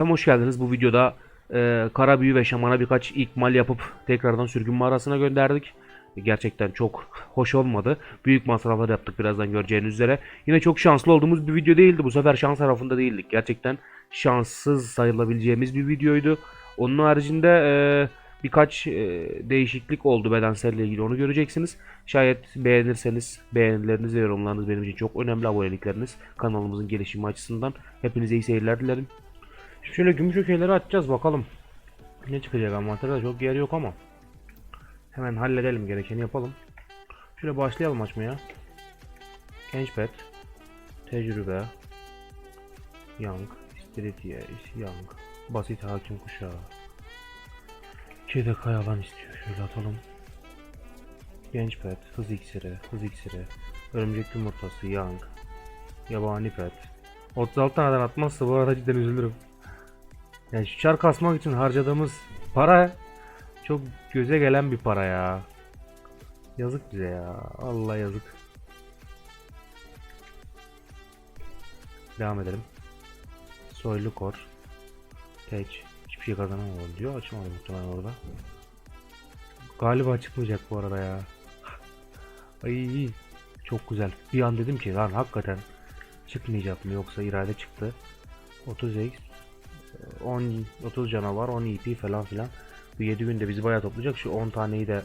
Efendim hoş geldiniz. Bu videoda e, kara büyü ve şamana birkaç ikmal yapıp tekrardan sürgün mağarasına gönderdik. Gerçekten çok hoş olmadı. Büyük masraflar yaptık birazdan göreceğiniz üzere. Yine çok şanslı olduğumuz bir video değildi. Bu sefer şans tarafında değildik. Gerçekten şanssız sayılabileceğimiz bir videoydu. Onun haricinde e, birkaç e, değişiklik oldu bedenselle ilgili onu göreceksiniz. Şayet beğenirseniz beğenileriniz ve yorumlarınız benim için çok önemli abonelikleriniz kanalımızın gelişimi açısından. Hepinize iyi seyirler dilerim. Şöyle gümüş ökeyleri açacağız bakalım. Ne çıkacak envanterde çok yer yok ama. Hemen halledelim gerekeni yapalım. Şöyle başlayalım açmaya. Genç pet. Tecrübe. Young. İstiridye. Young. Basit hakim kuşağı. Kedi kayalan istiyor. Şöyle atalım. Genç pet. Hız iksiri. Hız iksiri. Örümcek yumurtası. Young. Yabani pet. 36 taneden atmazsa bu arada cidden üzülürüm. Yani şu çar kasmak için harcadığımız para çok göze gelen bir para ya. Yazık bize ya. Allah yazık. Devam edelim. Soylu kor. Teç. Hiçbir şey kazanamadım diyor. Açmadı muhtemelen orada. Galiba çıkmayacak bu arada ya. Ay çok güzel. Bir an dedim ki lan hakikaten çıkmayacak mı yoksa irade çıktı. 30x 10 30 canavar 10 EP falan filan. Bu 7 günde bizi bayağı toplayacak. Şu 10 taneyi de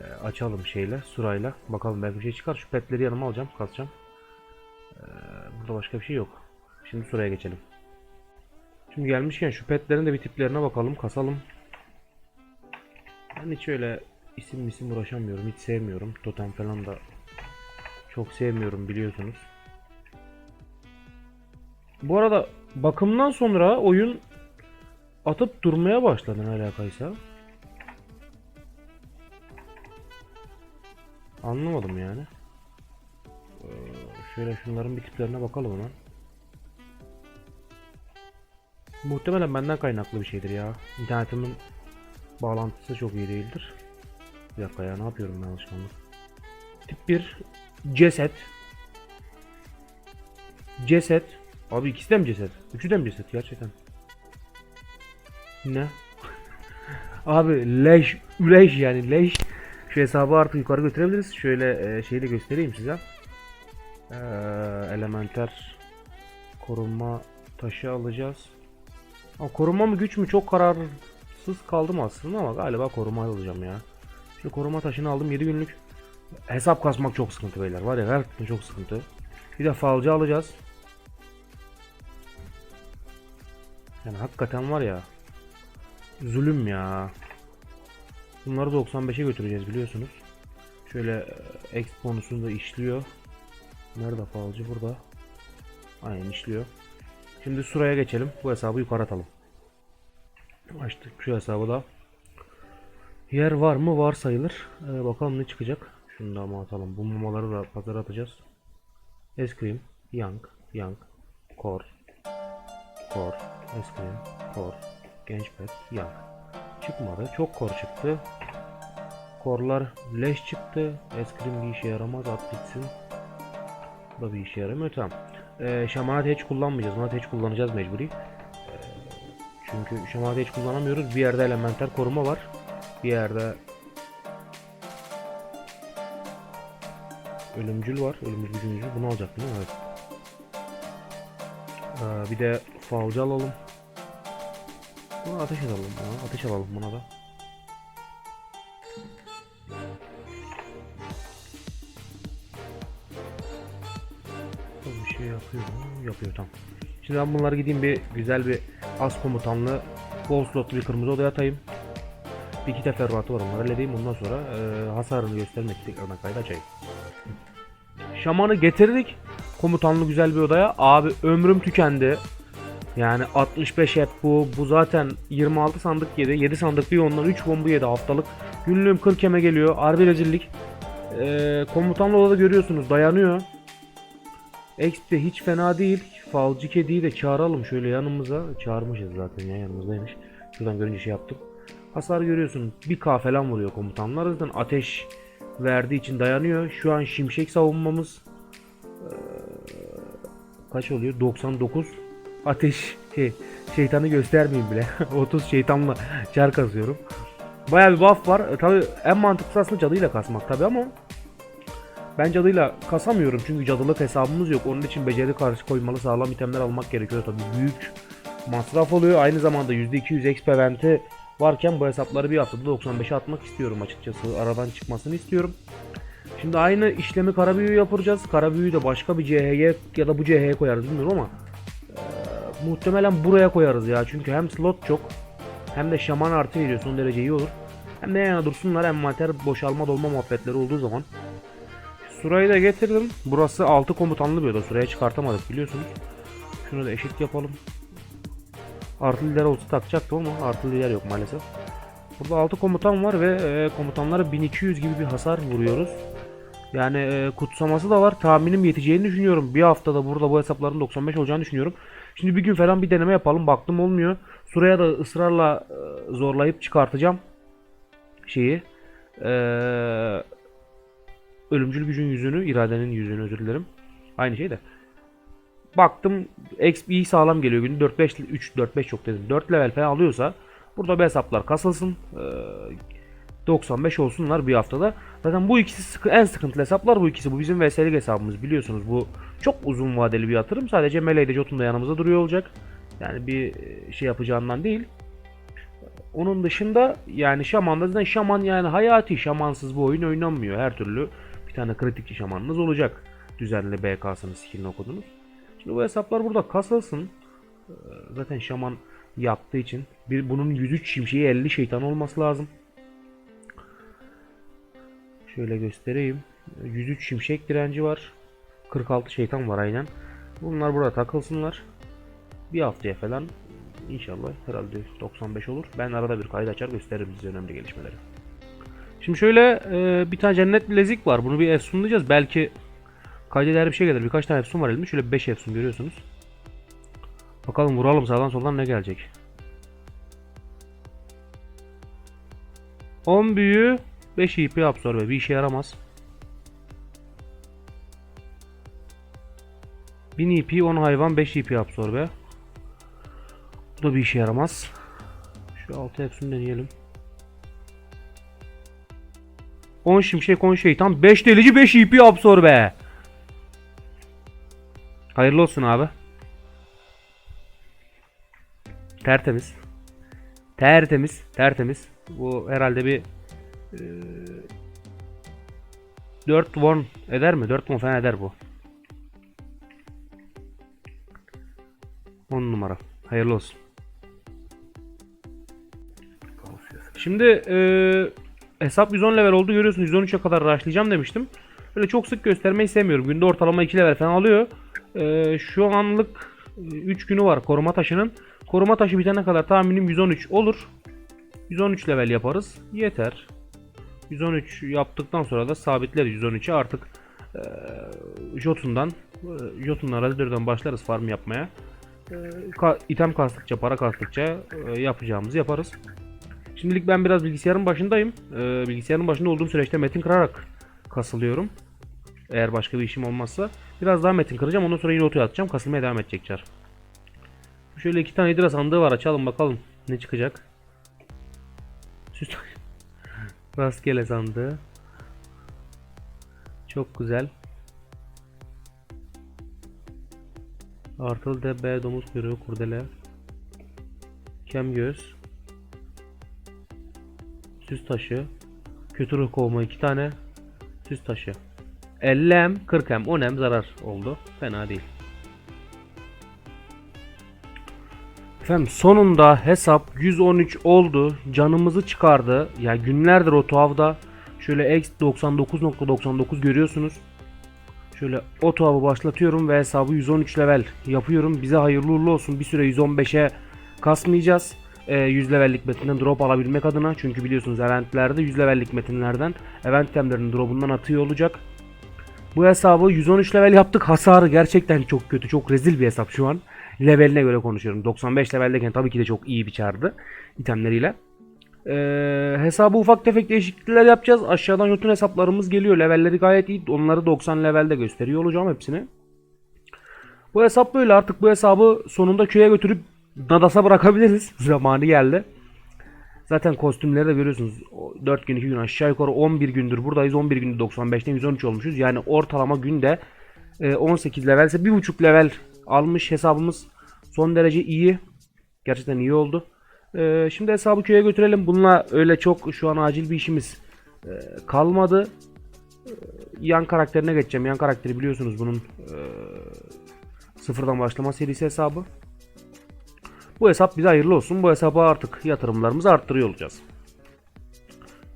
e, açalım şeyle, surayla. Bakalım belki bir şey çıkar. Şu petleri yanıma alacağım, kasacağım. E, burada başka bir şey yok. Şimdi suraya geçelim. Şimdi gelmişken şu petlerin de bir tiplerine bakalım, kasalım. Ben hiç öyle isim isim uğraşamıyorum, hiç sevmiyorum. Totem falan da çok sevmiyorum biliyorsunuz. Bu arada bakımdan sonra oyun atıp durmaya başladı ne alakaysa. Anlamadım yani. Ee, şöyle şunların bir tiplerine bakalım hemen. Muhtemelen benden kaynaklı bir şeydir ya. İnternetimin bağlantısı çok iyi değildir. Bir dakika ya ne yapıyorum ben alışkanlık. Tip 1 ceset. Ceset. Abi ikisi de mi ceset? Üçü de mi ceset gerçekten? Ne? Abi leş, leş yani leş. Şu hesabı artık yukarı götürebiliriz. Şöyle e, şeyi de göstereyim size. Ee, elementer korunma taşı alacağız. Ama korunma mı güç mü çok kararsız kaldım aslında ama galiba koruma alacağım ya. Şu koruma taşını aldım 7 günlük. Hesap kasmak çok sıkıntı beyler. Var ya gerçekten çok sıkıntı. Bir de falcı alacağız. Yani hakikaten var ya. Zulüm ya. Bunları 95'e götüreceğiz biliyorsunuz. Şöyle e, X bonusunu da işliyor. Nerede falcı? Burada. Aynen işliyor. Şimdi suraya geçelim. Bu hesabı yukarı atalım. Açtık şu hesabı da. Yer var mı? Var sayılır. Ee, bakalım ne çıkacak. Şunu da ama atalım. Bu mamaları da pazara atacağız. Eskrim, Young, Young, Core, Kor, Eskrim, Kor, Gençpet, Young. Çıkmadı. Çok kor çıktı. Korlar leş çıktı. Eskrim bir işe yaramaz. At bitsin. Bu da bir işe yaramıyor. Tamam. Ee, şamanat hiç kullanmayacağız. Manat hiç kullanacağız mecburi. Ee, çünkü şamanat hiç kullanamıyoruz. Bir yerde elementer koruma var. Bir yerde ölümcül var. Ölümcül gücümüzü. Bunu alacaktım değil mi? Evet. Ee, bir de falcı alalım. Buna ateş alalım. Ya. Ateş alalım buna da. Bir şey yapıyor mu? Yapıyor tamam. Şimdi ben bunları gideyim bir güzel bir az komutanlı bol slotlu bir kırmızı odaya atayım. Bir iki teferruatı var onları halledeyim ondan sonra e, hasarını göstermek tekrardan kaydı açayım. Şamanı getirdik. Komutanlı güzel bir odaya. Abi ömrüm tükendi. Yani 65 hep bu. Bu zaten 26 sandık yedi. 7 sandık bir ondan 3 bomba yedi haftalık. Günlüğüm 40 keme geliyor. Harbi rezillik. Ee, komutanlı odada görüyorsunuz dayanıyor. XP hiç fena değil. Falcı kediyi de çağıralım şöyle yanımıza. Çağırmışız zaten ya yanımızdaymış. Şuradan görünce şey yaptım. Hasar görüyorsun. 1K falan vuruyor komutanlar. Zaten ateş verdiği için dayanıyor. Şu an şimşek savunmamız kaç oluyor? 99. ateş şey, şeytanı göstermeyeyim bile. 30 şeytanla çar kasıyorum. Bayağı bir buff var. E, tabii en mantıklısı aslında cadıyla kasmak tabii ama ben cadıyla kasamıyorum çünkü cadılık hesabımız yok. Onun için beceri karşı koymalı sağlam itemler almak gerekiyor tabii. Büyük masraf oluyor. Aynı zamanda %200 XP eventi varken bu hesapları bir haftada 95'e atmak istiyorum açıkçası. Aradan çıkmasını istiyorum. Şimdi aynı işlemi kara büyü yapacağız. Kara büyüyü de başka bir CH'ye ya da bu CH'ye koyarız bilmiyorum ama eee, muhtemelen buraya koyarız ya. Çünkü hem slot çok hem de şaman artı veriyor son derece iyi olur. Hem de yana dursunlar envanter boşalma dolma muhabbetleri olduğu zaman. Surayı da getirdim. Burası 6 komutanlı bir oda. Suraya çıkartamadık biliyorsunuz. Şunu da eşit yapalım. Artı lider olsa takacaktım ama artı lider yok maalesef. Burada 6 komutan var ve e, komutanlara 1200 gibi bir hasar vuruyoruz. Yani e, kutsaması da var. Tahminim yeteceğini düşünüyorum. Bir haftada burada bu hesapların 95 olacağını düşünüyorum. Şimdi bir gün falan bir deneme yapalım. Baktım olmuyor. Suraya da ısrarla e, zorlayıp çıkartacağım şeyi. Eee ölümcül gücün yüzünü, iradenin yüzünü özür dilerim. Aynı şey de. Baktım XP sağlam geliyor günü 4-5 3 4-5 çok dedim. 4 level falan alıyorsa burada bu hesaplar kasılsın. Ee, 95 olsunlar bir haftada. Zaten bu ikisi sıkı, en sıkıntılı hesaplar bu ikisi. Bu bizim VS'lik hesabımız biliyorsunuz. Bu çok uzun vadeli bir yatırım. Sadece Meleğde Jotun da yanımızda duruyor olacak. Yani bir şey yapacağından değil. Onun dışında yani şamanda zaten şaman yani hayati şamansız bu oyun oynanmıyor. Her türlü bir tane kritikçi şamanınız olacak. Düzenli BK'sını skillini okudunuz. Şimdi bu hesaplar burada kasılsın. Ee, Zaten şaman yaptığı için bir bunun 103 şimşeği 50 şeytan olması lazım. Şöyle göstereyim. 103 şimşek direnci var. 46 şeytan var aynen. Bunlar burada takılsınlar. Bir haftaya falan inşallah herhalde 95 olur. Ben arada bir kayıt açar gösteririm size önemli gelişmeleri. Şimdi şöyle e, bir tane cennet bilezik var. Bunu bir efsunlayacağız. Belki kaydeder bir şey gelir. Birkaç tane efsun var elimde. Şöyle 5 efsun görüyorsunuz. Bakalım vuralım sağdan soldan ne gelecek. 10 büyü 5 IP absorbe bir işe yaramaz. 1000 IP 10 hayvan 5 IP absorbe. Bu da bir işe yaramaz. Şu altı hepsini deneyelim. 10 şimşek 10 şeytan 5 delici 5 IP absorbe. Hayırlı olsun abi. Tertemiz. Tertemiz. Tertemiz. Bu herhalde bir e, 4 won eder mi? 4 won falan eder bu. 10 numara. Hayırlı olsun. Şimdi e, hesap 110 level oldu görüyorsunuz 113'e kadar rushlayacağım demiştim. Böyle çok sık göstermeyi sevmiyorum. Günde ortalama 2 level falan alıyor. E, şu anlık 3 günü var koruma taşının. Koruma taşı bitene kadar tahminim 113 olur. 113 level yaparız. Yeter. 113 yaptıktan sonra da sabitleriz 113'e artık e, Jotun'dan e, Jotun'dan Razor'dan başlarız farm yapmaya. E, ka- item kastıkça, para kastıkça e, yapacağımızı yaparız. Şimdilik ben biraz bilgisayarın başındayım. E, bilgisayarın başında olduğum süreçte metin kırarak kasılıyorum. Eğer başka bir işim olmazsa. Biraz daha metin kıracağım. Ondan sonra yine otoya atacağım. Kasılmaya devam edecek çar. Şöyle iki tane hidra sandığı var. Açalım bakalım ne çıkacak. Süs Rastgele sandığı. Çok güzel. Artılı DB domuz kuyruğu kurdele. Kem göz. Süs taşı. Kötü ruh kovma iki tane. Süs taşı. 50M 40M 10M zarar oldu. Fena değil. Efendim sonunda hesap 113 oldu. Canımızı çıkardı. Ya günlerdir o tuhafda şöyle x 99.99 görüyorsunuz. Şöyle o tuhafı başlatıyorum ve hesabı 113 level yapıyorum. Bize hayırlı uğurlu olsun. Bir süre 115'e kasmayacağız. Ee, 100 levellik metinden drop alabilmek adına. Çünkü biliyorsunuz eventlerde 100 levellik metinlerden event itemlerinin drop'undan atıyor olacak. Bu hesabı 113 level yaptık. Hasarı gerçekten çok kötü. Çok rezil bir hesap şu an. Leveline göre konuşuyorum. 95 leveldeyken tabii ki de çok iyi bir çardı itemleriyle. Ee, hesabı ufak tefek değişiklikler yapacağız. Aşağıdan yotun hesaplarımız geliyor. Levelleri gayet iyi. Onları 90 levelde gösteriyor olacağım hepsini. Bu hesap böyle artık bu hesabı sonunda köye götürüp Nadas'a bırakabiliriz. Zamanı geldi. Zaten kostümleri de görüyorsunuz. 4 gün 2 gün aşağı yukarı 11 gündür buradayız. 11 günde 95'ten 113 olmuşuz. Yani ortalama günde e, 18 levelse 1.5 level almış hesabımız. Son derece iyi. Gerçekten iyi oldu. E, şimdi hesabı köye götürelim. Bununla öyle çok şu an acil bir işimiz e, kalmadı. E, yan karakterine geçeceğim. Yan karakteri biliyorsunuz bunun e, sıfırdan başlama serisi hesabı. Bu hesap bize hayırlı olsun. Bu hesaba artık yatırımlarımızı arttırıyor olacağız.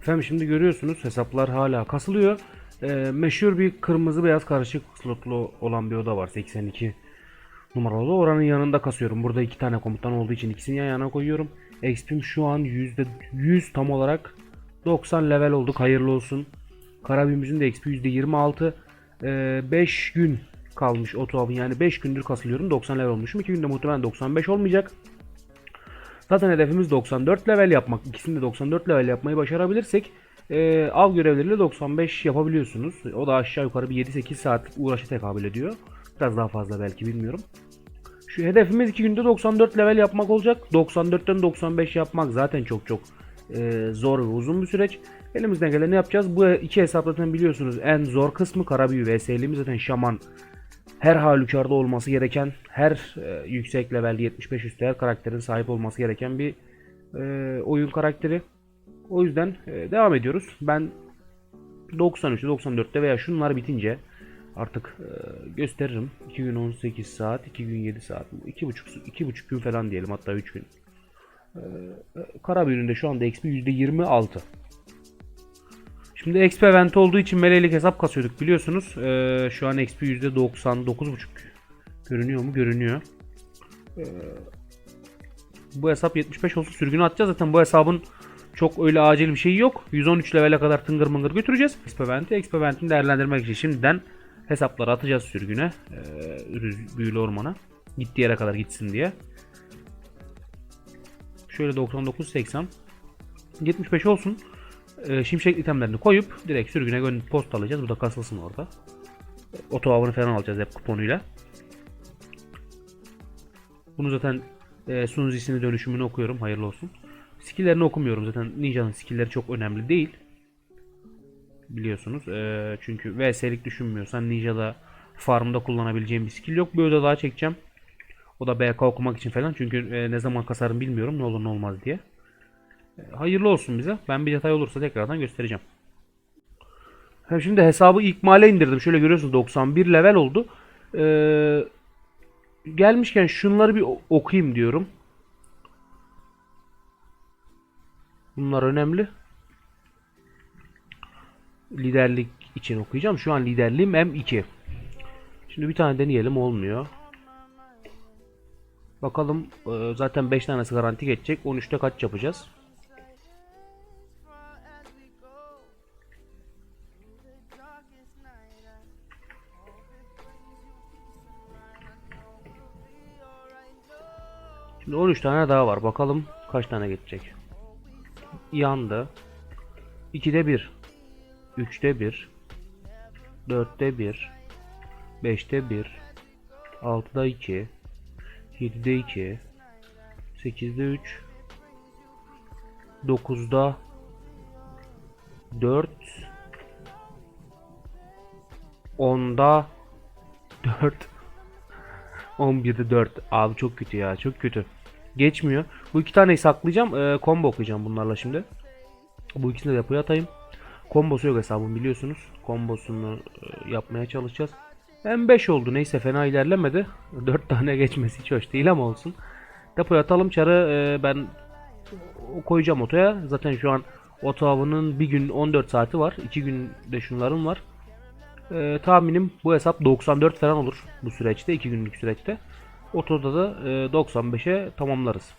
Efendim şimdi görüyorsunuz hesaplar hala kasılıyor. Ee, meşhur bir kırmızı beyaz karışık slotlu olan bir oda var. 82 numaralı. Oranın yanında kasıyorum. Burada iki tane komutan olduğu için ikisini yan yana koyuyorum. XP'm şu an %100 tam olarak 90 level olduk. Hayırlı olsun. Karabüyümüzün de XP %26. Ee, 5 gün kalmış o tuhafın yani 5 gündür kasılıyorum 90 level olmuşum 2 günde muhtemelen 95 olmayacak Zaten hedefimiz 94 level yapmak ikisini de 94 level yapmayı başarabilirsek e, av görevleriyle 95 yapabiliyorsunuz o da aşağı yukarı bir 7-8 saatlik uğraşa tekabül ediyor biraz daha fazla belki bilmiyorum şu hedefimiz 2 günde 94 level yapmak olacak 94'ten 95 yapmak zaten çok çok e, zor ve uzun bir süreç Elimizden geleni yapacağız. Bu iki hesap zaten biliyorsunuz en zor kısmı Karabüyü VS'liğimiz zaten Şaman her halükarda olması gereken, her e, yüksek level 75 üstü her karakterin sahip olması gereken bir e, oyun karakteri. O yüzden e, devam ediyoruz. Ben 93'te 94'te veya şunlar bitince artık e, gösteririm. 2 gün 18 saat, 2 gün 7 saat, 2,5 2,5 gün falan diyelim hatta 3 gün. E, Karabüyü'nün şu anda XP %26. Şimdi XP event olduğu için melelik hesap kasıyorduk biliyorsunuz. Ee, şu an XP %99.5 görünüyor mu? Görünüyor. Ee, bu hesap 75 olsun sürgünü atacağız. Zaten bu hesabın çok öyle acil bir şeyi yok. 113 levele kadar tıngır mıngır götüreceğiz. XP eventi. XP eventini değerlendirmek için şimdiden hesapları atacağız sürgüne. Ee, büyülü ormana. Gittiği yere kadar gitsin diye. Şöyle 99.80 75 olsun e, şimşek itemlerini koyup direkt sürgüne gönderip post alacağız. Bu da kasılsın orada. Oto avını falan alacağız hep kuponuyla. Bunu zaten e, Sunzi'sini dönüşümünü okuyorum. Hayırlı olsun. Skill'lerini okumuyorum zaten. Ninja'nın skill'leri çok önemli değil. Biliyorsunuz. E, çünkü VS'lik düşünmüyorsan Ninja'da farmda kullanabileceğim bir skill yok. Bir oda daha çekeceğim. O da BK okumak için falan. Çünkü e, ne zaman kasarım bilmiyorum. Ne olur ne olmaz diye. Hayırlı olsun bize. Ben bir detay olursa tekrardan göstereceğim. Şimdi hesabı ikmale indirdim. Şöyle görüyorsunuz 91 level oldu. Ee, gelmişken şunları bir okuyayım diyorum. Bunlar önemli. Liderlik için okuyacağım. Şu an liderliğim M2. Şimdi bir tane deneyelim olmuyor. Bakalım e, zaten 5 tanesi garanti geçecek. 13'te kaç yapacağız? Şimdi 13 tane daha var. Bakalım kaç tane geçecek. Yandı. 2'de 1. 3'te 1. 4'te 1. 5'te 1. 6'da 2. 7'de 2. 8'de 3. 9'da 4. 10'da 4. 11'de 4. Abi çok kötü ya. Çok kötü. Geçmiyor. Bu iki taneyi saklayacağım. Ee, combo okuyacağım bunlarla şimdi. Bu ikisini de depoya atayım. Kombosu yok hesabım biliyorsunuz. Kombosunu e, yapmaya çalışacağız. Hem 5 oldu. Neyse fena ilerlemedi. 4 tane geçmesi hiç hoş değil ama olsun. Depoya atalım çarı. E, ben koyacağım otoya. Zaten şu an oto avının bir gün 14 saati var. 2 günde şunların var. Ee, tahminim bu hesap 94 falan olur bu süreçte 2 günlük süreçte. Otoda da e, 95'e tamamlarız.